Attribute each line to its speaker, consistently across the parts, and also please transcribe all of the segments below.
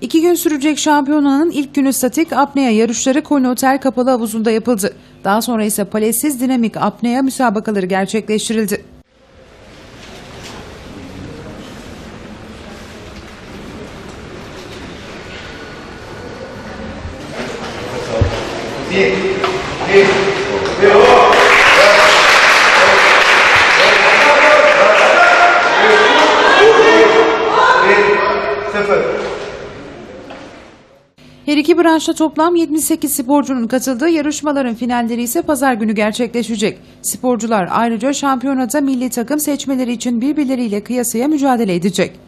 Speaker 1: İki gün sürecek şampiyonanın ilk günü statik apnea yarışları Kolin Otel kapalı havuzunda yapıldı. Daha sonra ise palesiz dinamik apnea müsabakaları gerçekleştirildi. Her iki branşta toplam 78 sporcunun katıldığı yarışmaların finalleri ise pazar günü gerçekleşecek. Sporcular ayrıca şampiyonada milli takım seçmeleri için birbirleriyle kıyasıya mücadele edecek.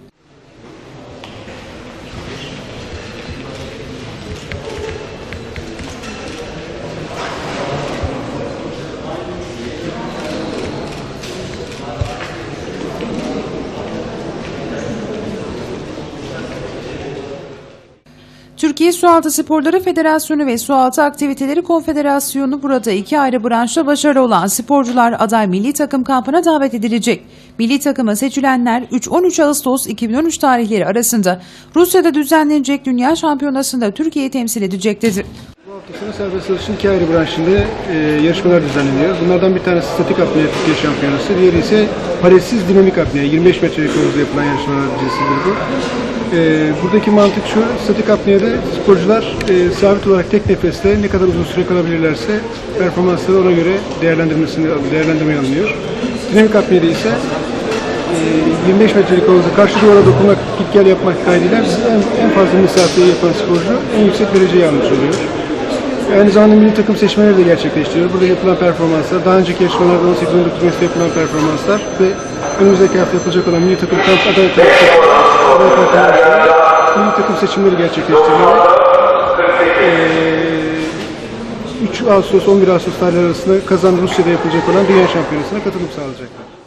Speaker 1: Türkiye Sualtı Sporları Federasyonu ve Sualtı Aktiviteleri Konfederasyonu burada iki ayrı branşta başarılı olan sporcular aday milli takım kampına davet edilecek. Milli takıma seçilenler 3-13 Ağustos 2013 tarihleri arasında Rusya'da düzenlenecek Dünya Şampiyonası'nda Türkiye'yi temsil edecektir.
Speaker 2: Bu hafta sonu serbest atışın iki ayrı branşında e, yarışmalar düzenleniyor. Bunlardan bir tanesi statik apnea Türkiye Şampiyonası, diğeri ise paletsiz dinamik apnea. 25 metrelik havuzda yapılan yarışmalar cinsidir bu. E, buradaki mantık şu, statik apneada sporcular e, sabit olarak tek nefeste ne kadar uzun süre kalabilirlerse performansları ona göre değerlendirmesini değerlendirmeye alınıyor. Dinamik apneada ise e, 25 metrelik havuzda karşı duvara dokunmak, git gel yapmak kaydıyla en, en fazla mesafeyi yapan sporcu en yüksek dereceyi almış oluyor. Aynı zamanda milli takım seçmeleri de gerçekleştiriyor. Burada yapılan performanslar, daha önceki yarışmalarda 18-19 Mayıs'ta yapılan performanslar ve önümüzdeki hafta yapılacak olan milli takım kamp aday milli takım seçimleri gerçekleştiriliyor. Ee, 3 Ağustos 11 Ağustos tarihleri arasında kazan Rusya'da yapılacak olan Dünya Şampiyonası'na katılım sağlayacaklar.